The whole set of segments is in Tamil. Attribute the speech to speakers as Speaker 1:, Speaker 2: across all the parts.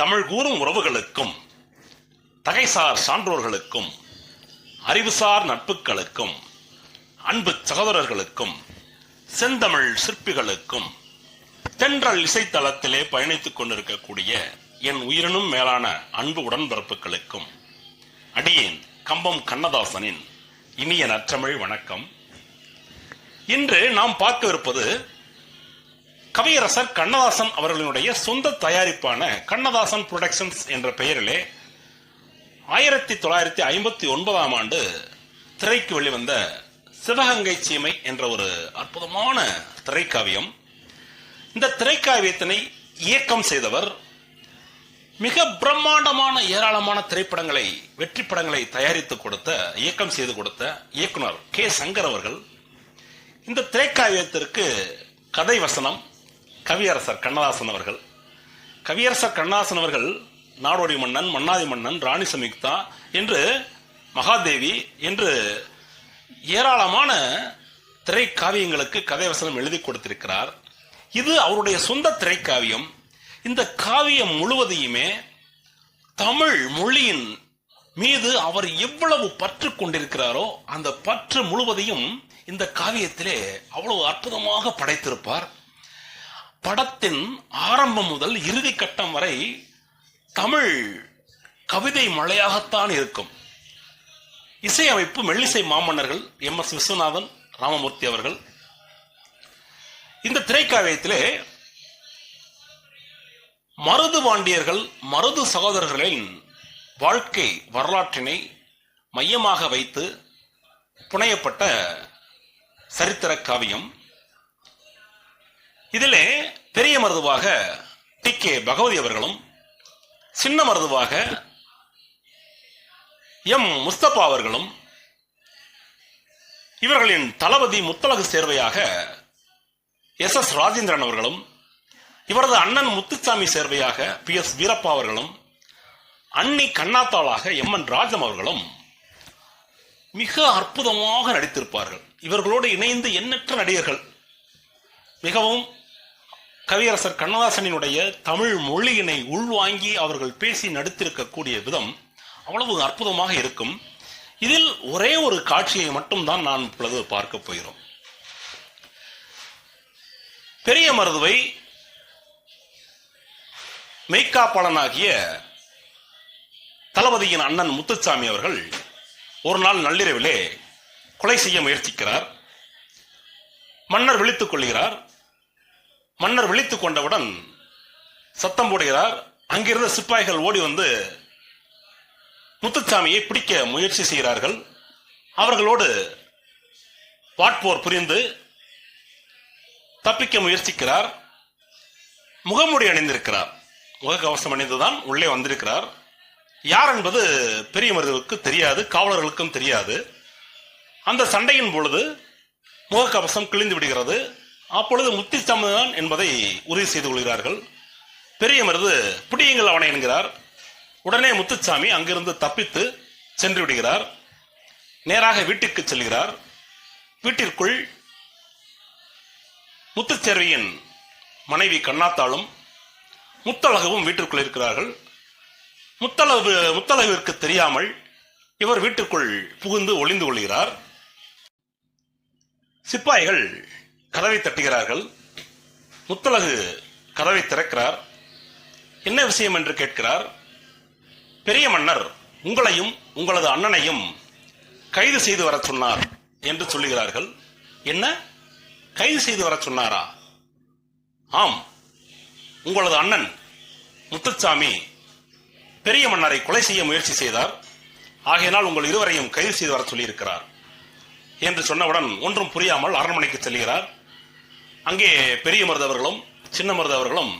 Speaker 1: தமிழ் கூறும் உறவுகளுக்கும் தகைசார் சான்றோர்களுக்கும் அறிவுசார் நட்புகளுக்கும் அன்பு சகோதரர்களுக்கும் செந்தமிழ் சிற்பிகளுக்கும் தென்றல் இசைத்தளத்திலே பயணித்துக் கொண்டிருக்கக்கூடிய என் உயிரினும் மேலான அன்பு உடன்பிறப்புகளுக்கும் அடியேன் கம்பம் கண்ணதாசனின் இனிய நற்றமிழ் வணக்கம். இன்று நாம் பார்க்கவிருப்பது கவியரசர் கண்ணதாசன் அவர்களினுடைய சொந்த தயாரிப்பான கண்ணதாசன் புரொடக்ஷன்ஸ் என்ற பெயரிலே ஆயிரத்தி தொள்ளாயிரத்தி ஐம்பத்தி ஒன்பதாம் ஆண்டு திரைக்கு வெளிவந்த சிவகங்கை சீமை என்ற ஒரு அற்புதமான திரைக்காவியம். இந்த திரைக்காவியத்தினை இயக்கம் செய்தவர் மிக பிரம்மாண்டமான ஏராளமான திரைப்படங்களை வெற்றி படங்களை தயாரித்து கொடுத்த இயக்கம் செய்து கொடுத்த இயக்குனர் கே சங்கர் அவர்கள். இந்த திரைக்காவியத்திற்கு கதை வசனம் கவியரசர் கண்ணதாசன் அவர்கள். கவியரசர் கண்ணதாசன் அவர்கள் நாடோடி மன்னன் மன்னாதி மன்னன் ராணி சமிக்தா என்று மகாதேவி என்று ஏராளமான திரைக்காவியங்களுக்கு கதை வசனம் எழுதி கொடுத்திருக்கிறார். இது அவருடைய சொந்த திரைக்காவியம். இந்த காவியம் முழுவதையுமே தமிழ் மொழியின் மீது அவர் எவ்வளவு பற்று கொண்டிருக்கிறாரோ அந்த பற்று முழுவதையும் இந்த காவியத்திலே அவ்வளவு அற்புதமாக படைத்திருப்பார். படத்தின் ஆரம்பம் முதல் இறுதி கட்டம் வரை தமிழ் கவிதை மழையாகத்தான் இருக்கும். இசையமைப்பு மெல்லிசை மாமன்னர்கள் எம் எஸ் விஸ்வநாதன் ராமமூர்த்தி அவர்கள். இந்த திரைக்காவியத்திலே மருது பாண்டியர்கள் மருது சகோதரர்களின் வாழ்க்கை வரலாற்றினை மையமாக வைத்து புனையப்பட்ட சரித்திர காவியம். இதிலே பெரிய மருதுவாக டி. கே. பகவதி அவர்களும் சின்ன மருதுவாக எம். முஸ்தபா அவர்களும் இவர்களின் தளபதி முத்தலகு சேர்வையாக எஸ். எஸ். ராஜேந்திரன் அவர்களும் இவரது அண்ணன் முத்துசாமி சேர்வையாக பி. எஸ். வீரப்பா அவர்களும் அன்னி கண்ணாத்தாளாக எம். என். ராஜம் அவர்களும் மிக அற்புதமாக நடித்திருப்பார்கள். இவர்களோடு இணைந்து எண்ணற்ற நடிகர்கள். மிகவும் கவியரசர் கண்ணதாசனினுடைய தமிழ் மொழியினை உள்வாங்கி அவர்கள் பேசி நடித்திருக்கக்கூடிய விதம் அவ்வளவு அற்புதமாக இருக்கும். இதில் ஒரே ஒரு காட்சியை மட்டும்தான் நான் இப்பொழுது பார்க்க போகிறோம். பெரிய மருதுவை மெய்க்காப்பாளனாகிய தளபதியின் அண்ணன் முத்துசாமி அவர்கள் ஒரு நாள் நள்ளிரவிலே கொலை செய்ய முயற்சிக்கிறார். மன்னர் விழித்துக் கொள்கிறார். மன்னர் விழித்துக் கொண்டவுடன் சத்தம் போடுகிறார். அங்கிருந்த சிப்பாய்கள் ஓடி வந்து முத்துச்சாமியை பிடிக்க முயற்சி செய்கிறார்கள். அவர்களோடு வாட்போர் புரிந்து தப்பிக்க முயற்சிக்கிறார். முகமூடி அணிந்திருக்கிறார். முகக்கவசம் அணிந்துதான் உள்ளே வந்திருக்கிறார். யார் என்பது பெரிய மருதுவுக்கு தெரியாது காவலர்களுக்கும் தெரியாது. அந்த சண்டையின் பொழுது முகக்கவசம் கிழிந்து விடுகிறது. அப்பொழுது முத்திசாமி தான் என்பதை உறுதி செய்து கொள்கிறார்கள். பெரிய மருது பிடியுங்கள் அவனை என்கிறார். உடனே முத்துச்சாமி அங்கிருந்து தப்பித்து சென்று விடுகிறார். நேராக வீட்டிற்கு செல்கிறார். வீட்டிற்குள் முத்துச்சேர்வியின் மனைவி கண்ணாத்தாளும் முத்தழகவும் வீட்டிற்குள் இருக்கிறார்கள். முத்தளவு முத்தளவிற்கு தெரியாமல் இவர் வீட்டிற்குள் புகுந்து ஒளிந்து கொள்கிறார். சிப்பாய்கள் கதவை தட்டுகிறார்கள். முத்தழகு கதவை திறக்கிறார். என்ன விஷயம் என்று கேட்கிறார். பெரிய மன்னர் உங்களையும் உங்களது அண்ணனையும் கைது செய்து வர சொன்னார் என்று சொல்லுகிறார்கள். என்ன? கைது செய்து வர சொன்னாரா? ஆம். உங்களது அண்ணன் முத்துச்சாமி பெரிய மன்னரை கொலை செய்ய முயற்சி செய்தார். ஆகையினால் உங்கள் இருவரையும் கைது செய்து வர சொல்லியிருக்கிறார். என்று சொன்னவுடன் ஒன்றும் புரியாமல் அரண்மனைக்கு செல்கிறார். அங்கே பெரிய மருதவர்களும் சின்ன மருதவர்களும்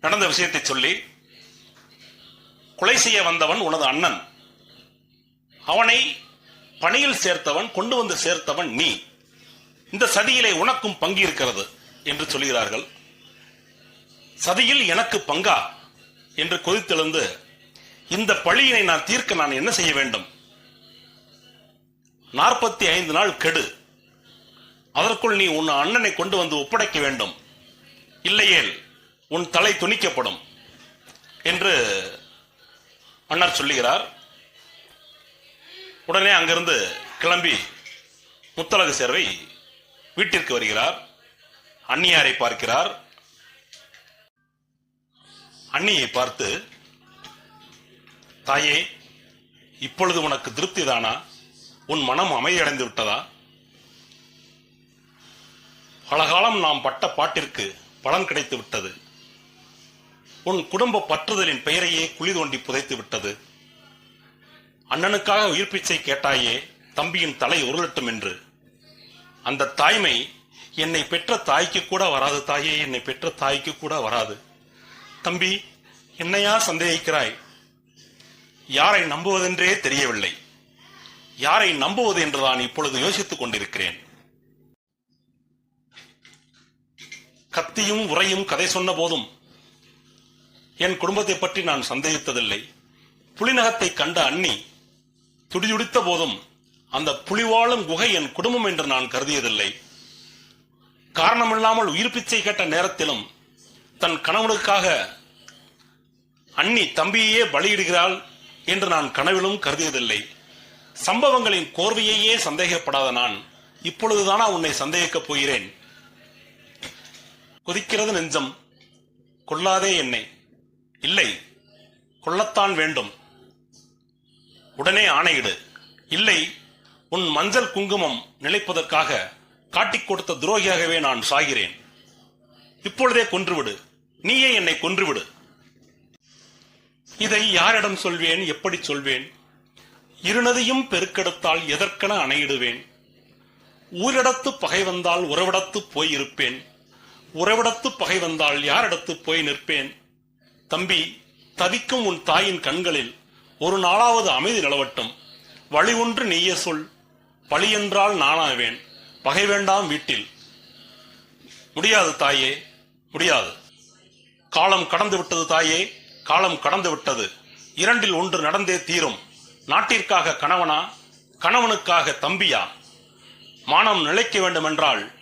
Speaker 1: நடந்த விஷயத்தை சொல்லி கொலை செய்ய வந்தவன் உனது அண்ணன். அவனை பணியில் சேர்த்தவன் கொண்டு வந்து சேர்த்தவன் நீ. இந்த சதியிலே உனக்கும் பங்கு இருக்கிறது என்று சொல்கிறார்கள். சதியில் எனக்கு பங்கா என்று கொதித்தெழுந்து இந்த பழியினை நான் தீர்க்க நான் என்ன செய்ய வேண்டும்? நாற்பத்தி ஐந்து நாள் கெடு. அதற்குள் நீ உன் அண்ணனை கொண்டு வந்து ஒப்படைக்க வேண்டும். இல்லையேல் உன் தலை துணிக்கப்படும் என்று அண்ணார் சொல்லுகிறார். உடனே அங்கிருந்து கிளம்பி முத்தலகு சேர்வை வீட்டிற்கு வருகிறார். அந்நியாரை பார்க்கிறார். அண்ணியை பார்த்து தாயே இப்பொழுது உனக்கு திருப்திதானா உன் மனம் அமைதியடைந்து விட்டதா? பல காலம் நாம் பட்ட பாட்டிற்கு பலன் கிடைத்து விட்டது உன் குடும்ப பற்றுதலின் பெயரையே குழி தோண்டி புதைத்து விட்டது அண்ணனுக்காக உயிர் பிச்சை கேட்டாயே தம்பியின் தலை உருளட்டும் என்று. அந்த தாய்மை என்னை பெற்ற தாய்க்கு கூட வராது தாயே என்னை பெற்ற தாய்க்கு கூட வராது. தம்பி என்னையா சந்தேகிக்கிறாய்? யாரை நம்புவதென்றே தெரியவில்லை. யாரை நம்புவது என்றுதான் இப்பொழுது யோசித்துக் கொண்டிருக்கிறேன். கத்தியும் உரையும் கதை சொன்ன போதும் என் குடும்பத்தை பற்றி நான் சந்தேகித்ததில்லை. புலிநகத்தை கண்ட அண்ணி துடிதுடித்த போதும் அந்த புலிவாழும் குகை என் குடும்பம் என்று நான் கருதியதில்லை. காரணமில்லாமல் உயிர் பிச்சை கேட்ட நேரத்திலும் தன் கணவனுக்காக அண்ணி தம்பியையே பலியிடுகிறாள் என்று நான் கனவிலும் கருதியதில்லை. சம்பவங்களின் கோர்வையையே சந்தேகப்படாத நான் இப்பொழுதுதானா உன்னை சந்தேகிக்கப் போகிறேன்? கொதிக்கிறது நெஞ்சம். கொல்லாதே என்னை. இல்லை கொல்லத்தான் வேண்டும். உடனே ஆணையிடு. இல்லை உன் மஞ்சள் குங்குமம் நிலைப்பதற்காக காட்டிக் கொடுத்த துரோகியாகவே நான் சாகிறேன். இப்பொழுதே கொன்றுவிடு. நீயே என்னை கொன்றுவிடு. இதை யாரிடம் சொல்வேன் எப்படி சொல்வேன்? இருநதையும் பெருக்கெடுத்தால் எதற்கென அணையிடுவேன்? ஊரிடத்து பகை வந்தால் உறவிடத்து போயிருப்பேன் உறவிடத்து பகை வந்தால் யாரிடத்து போய் நிற்பேன்? தம்பி தவிக்கும் உன் தாயின் கண்களில் ஒரு நாளாவது அமைதி நிலவட்டும். வழி ஒன்று நீயே சொல். பழி என்றால் நானாவேன். பகை வேண்டாம் வீட்டில். முடியாது தாயே முடியாது. காலம் கடந்து விட்டது தாயே காலம் கடந்து விட்டது இரண்டில் ஒன்று நடந்தே தீரும். நாட்டிற்காக கணவனா கணவனுக்காக தம்பியா? மானம் நிலைக்க வேண்டுமென்றால்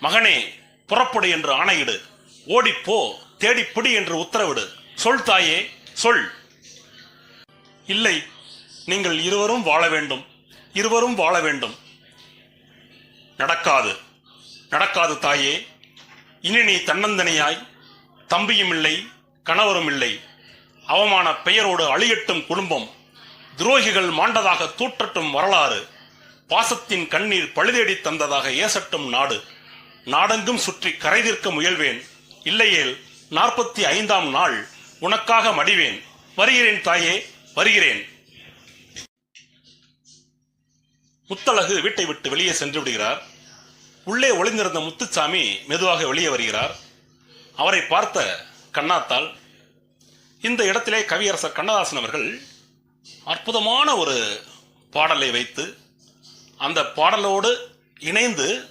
Speaker 1: மகனே புறப்படு என்று ஆணையிடு. ஓடிப்போ தேடிப்பிடி என்று உத்தரவிடு. சொல் தாயே சொல். இல்லை நீங்கள் இருவரும் வாழ வேண்டும். இருவரும் வாழ வேண்டும். நடக்காது. நடக்காது தாயே. இனி நீ தன்னந்தனியாய் தம்பியும் இல்லை கணவரும் இல்லை. அவமான பெயரோடு அழியட்டும் குடும்பம். துரோகிகள் மாண்டதாக தூற்றட்டும் வரலாறு. பாசத்தின் கண்ணீர் பழுதேடி தந்ததாக ஏசட்டும் நாடு. நாடெங்கும் சுற்றி கரைதீர்க்க முயல்வேன். இல்லையேல் நாற்பத்தி ஐந்தாம் நாள் உனக்காக மடிவேன். வருகிறேன் தாயே வருகிறேன். முத்தழகு வீட்டை விட்டு வெளியே சென்று விடுகிறார். உள்ளே ஒளிந்திருந்த முத்துச்சாமி மெதுவாக வெளியே வருகிறார். அவரை பார்த்த கண்ணாத்தால் இந்த இடத்திலே கவியரசர் கண்ணதாசன் அவர்கள் அற்புதமான ஒரு பாடலை வைத்து அந்த பாடலோடு இணைந்து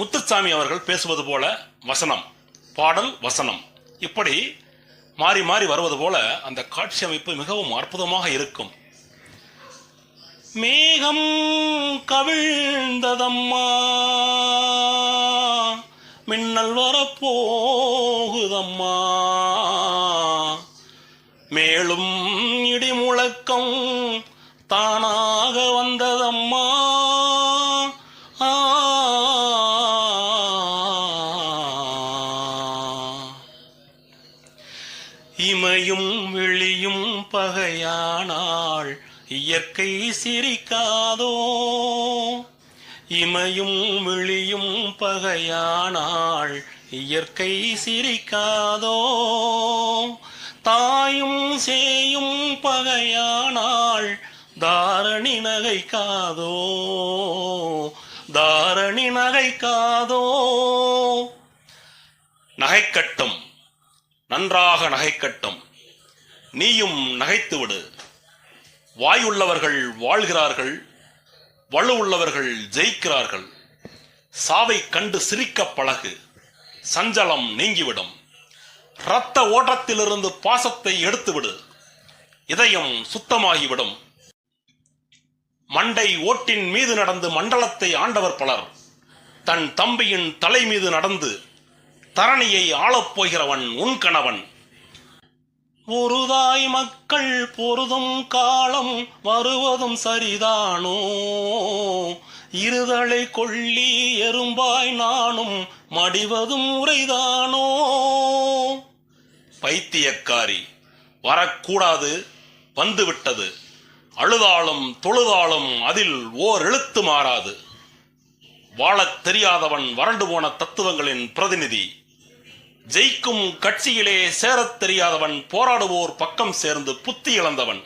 Speaker 1: முத்துச்சாமி அவர்கள் பேசுவது போல வசனம் பாடல் வசனம். இப்படி மாறி மாறி வருவது போல அந்த காட்சி அமைப்பு மிகவும் அற்புதமாக இருக்கும். மேகம் கவிழ்ந்ததம்மா மின்னல் வரப்போகுதம்மா. மேலும் இடி முழக்கம் தானாக வந்ததம்மா. இயற்கை சிரிக்காதோ? இமையும் விழியும் பகையானாள் இயற்கை சிரிக்காதோ? தாயும் சேயும் பகையானாள் தாரணி நகைக்காதோ? தாரணி நகைக்காதோ? நகைக்கட்டும். நன்றாக நகைக்கட்டும். நீயும் நகைத்து விடு வாயுள்ளவர்கள் வாழ்கிறார்கள் வலு உள்ளவர்கள் ஜெயிக்கிறார்கள். சாவை கண்டு சிரிக்க பழகு சஞ்சலம் நீங்கிவிடும். இரத்த ஓட்டத்திலிருந்து பாசத்தை எடுத்துவிடு இதயம் சுத்தமாகிவிடும். மண்டை ஓட்டின் மீது நடந்து மண்டலத்தை ஆண்டவர் பலர் தன் தம்பியின் தலை மீது நடந்து தரணியை ஆளப் போகிறவன் உன் கணவன். பொறுதாய் மக்கள் பொருதும் காலம் வருவதும் சரிதானோ? இருதலை கொள்ளி எறும்பாய் நானும் மடிவதும் உரைதானோ பைத்தியக்காரி வரக்கூடாது வந்துவிட்டது. அழுதாலும் தொழுதாலும் அதில் ஓர் எழுத்து மாறாது. வாழத் தெரியாதவன் வறண்டு போன தத்துவங்களின் பிரதிநிதி ஜெயிக்கும் கட்சியிலே சேரத் தெரியாதவன் போராடுவோர் பக்கம் சேர்ந்து புத்தி இழந்தவன்.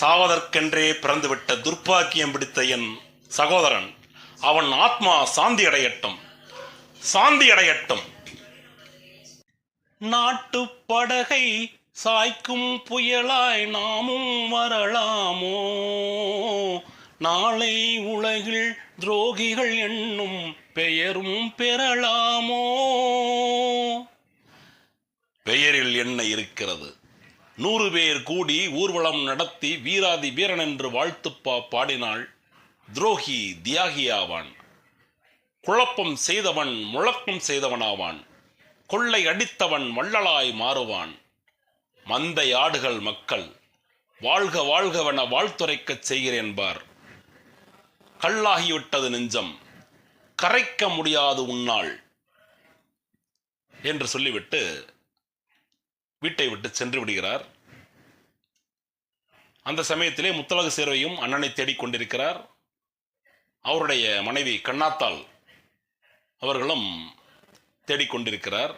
Speaker 1: சாவதற்கென்றே பிறந்துவிட்ட துர்ப்பாக்கியம் பிடித்த என் சகோதரன் அவன் ஆத்மா சாந்தி அடையட்டும் சாந்தி அடையட்டும். நாட்டு படகை சாய்க்கும் புயலாய் நாமும் வரலாமோ? நாளை உலகில் துரோகிகள் என்னும் பெயரும் பெறலாமோ? பெயரில் என்ன இருக்கிறது? நூறு பேர் கூடி ஊர்வலம் நடத்தி வீராதி வீரன் என்று வாழ்த்துப்பா பாடினாள் துரோகி தியாகியாவான். குழப்பம் செய்தவன் முழக்கம் செய்தவனாவான். கொள்ளை அடித்தவன் வள்ளலாய் மாறுவான். மந்தை ஆடுகள் மக்கள் வாழ்க வாழ்கவென வாழ்த்துரைக்கச் செய்கிறேன்பார் கல்லாகிவிட்டது நெஞ்சம் கரைக்க முடியாது உன்னால் என்று சொல்லிவிட்டு வீட்டை விட்டு சென்று விடுகிறார். அந்த சமயத்திலே முத்தலகு சேர்வையும் அண்ணனை தேடிக்கொண்டிருக்கிறார் அவருடைய மனைவி கண்ணாத்தாள் அவர்களும் தேடிக்கொண்டிருக்கிறார்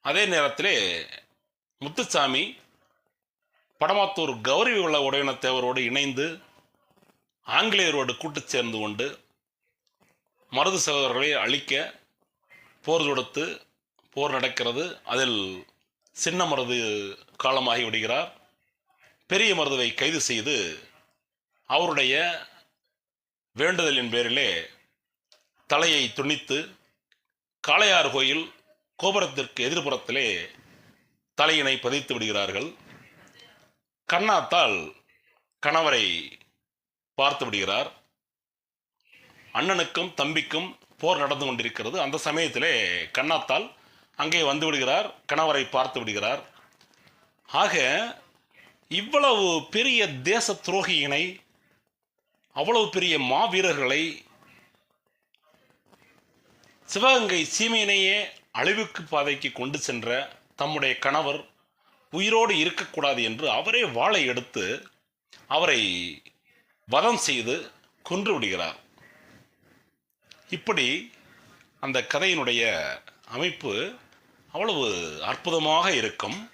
Speaker 1: அதே நேரத்திலே முத்துசாமி படமாத்தூர் கௌரி உள்ள உடையனத்தேவரோடு இணைந்து ஆங்கிலேயரோடு கூட்டு சேர்ந்து கொண்டு மருது சகோதரர்களை அழிக்க போர் தொடுத்து போர் நடக்கிறது. அதில் சின்ன மருது காலமாகி விடுகிறார். பெரிய மருதுவை கைது செய்து அவருடைய வேண்டுதலின் பேரிலே தலையை துணித்து காளையார் கோயில் கோபுரத்திற்கு எதிர்ப்புறத்திலே தலையினை பதித்து விடுகிறார்கள். கண்ணாத்தால் கணவரை பார்த்து விடுகிறார். அண்ணனுக்கும் தம்பிக்கும் போர் நடந்து கொண்டிருக்கிறது. அந்த சமயத்திலே கண்ணாத்தால் அங்கே வந்து விடுகிறார் கணவரை பார்த்து விடுகிறார். ஆக இவ்வளவு பெரிய தேச துரோகியினை அவ்வளவு பெரிய மாவீரர்களை சிவகங்கை சீமையினையே அழிவுக்கு பாதைக்கு கொண்டு சென்ற தம்முடைய கணவர் உயிரோடு இருக்கக்கூடாது என்று அவரே வாளை எடுத்து அவரை வதம் செய்து கொன்று விடுகிறார். இப்படி அந்த கதையினுடைய அமைப்பு அவ்வளவு அற்புதமாக இருக்கும்.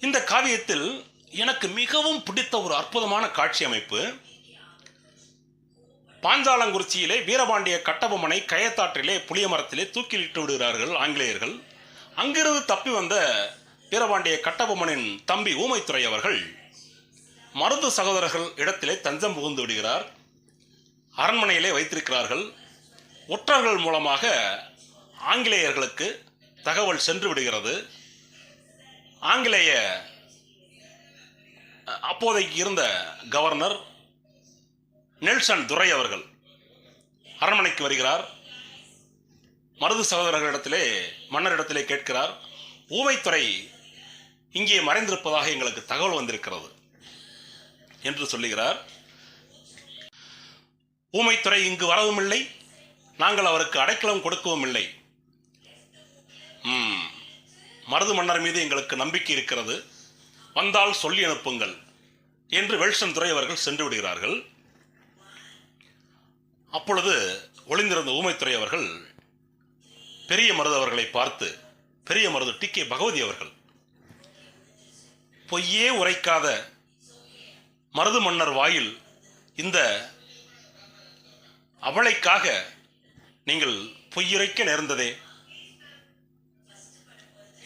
Speaker 1: இந்த காவியத்தில் எனக்கு மிகவும் பிடித்த ஒரு அற்புதமான காட்சி அமைப்பு. பாஞ்சாலங்குறிச்சியிலே வீரபாண்டிய கட்டபொம்மனை கயத்தாற்றிலே புளிய மரத்திலே தூக்கிலிட்டு விடுகிறார்கள் ஆங்கிலேயர்கள். அங்கிருந்து தப்பி வந்த வீரபாண்டிய கட்டபொம்மனின் தம்பி ஊமைத்துறை அவர்கள் மருது சகோதரர்கள் இடத்திலே தஞ்சம் புகுந்து விடுகிறார். அரண்மனையிலே வைத்திருக்கிறார்கள். ஒற்றர்கள் மூலமாக ஆங்கிலேயர்களுக்கு தகவல் சென்று விடுகிறது. ஆங்கிலேய அப்போதைக்கு இருந்த கவர்னர் நெல்சன் துரை அவர்கள் அரண்மனைக்கு வருகிறார். மருது சகோதரர்களிடத்திலே மன்னரிடத்திலே கேட்கிறார் ஊமைத்துறை இங்கே மறைந்திருப்பதாக எங்களுக்கு தகவல் வந்திருக்கிறது என்று சொல்லுகிறார். ஊமைத்துறை இங்கு வரவும் இல்லை நாங்கள் அவருக்கு அடைக்கலம் கொடுக்கவும் இல்லை. மருது மன்னர் மீது எங்களுக்கு நம்பிக்கை இருக்கிறது. வந்தால் சொல்லி அனுப்புங்கள். என்று வெல்சன் துறை அவர்கள் சென்று விடுகிறார்கள். அப்பொழுது ஒளிந்திருந்த ஊமைத்துறை அவர்கள் பெரிய மருது அவர்களை பார்த்து பெரிய மருது டி. கே. பகவதி அவர்கள் பொய்யே உரைக்காத மருது மன்னர் வாயில் இந்த அவளைக்காக நீங்கள் பொய்யுரைக்க நேர்ந்ததே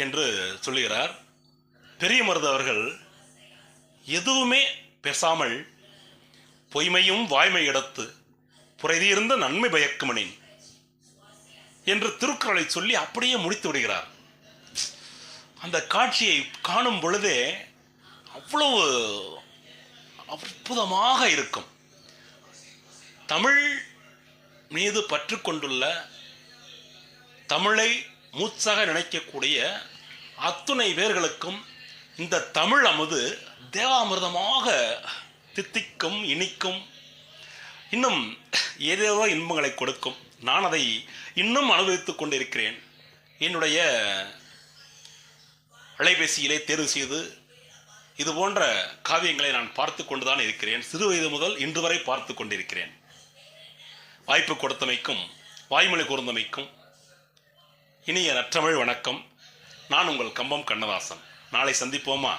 Speaker 1: என்று சொல்லுகிறார். பெரிய மருது அவர்கள் எதுவுமே பேசாமல் பொய்மையும் வாய்மை இடத்து புரைதியிருந்த நன்மை பயக்குமனின் என்று திருக்குறளை சொல்லி அப்படியே முடித்து விடுகிறார். அந்த காட்சியை காணும் பொழுதே அவ்வளவு அற்புதமாக இருக்கும். தமிழ் மீது பற்று கொண்டுள்ள தமிழை மூச்சாக நினைக்கக்கூடிய அத்துணை பேர்களுக்கும் இந்த தமிழ் அமுது தேவாமிர்தமாக தித்திக்கும் இனிக்கும். இன்னும் ஏதேதோ இன்பங்களை கொடுக்கும். நான் அதை இன்னும் அனுபவித்துக் கொண்டிருக்கிறேன். என்னுடைய அலைபேசியிலே தேர்வு செய்து இது போன்ற காவியங்களை நான் பார்த்து கொண்டுதான் இருக்கிறேன். சிறு வயது முதல் இன்று வரை பார்த்து கொண்டிருக்கிறேன். வாய்ப்பு கொடுத்தமைக்கும் வாய்மொழி கூர்ந்தமைக்கும் இனிய நற்றமிழ் வணக்கம். நான் உங்கள் கம்பம் கண்ணதாசன். நாளை சந்திப்போமா?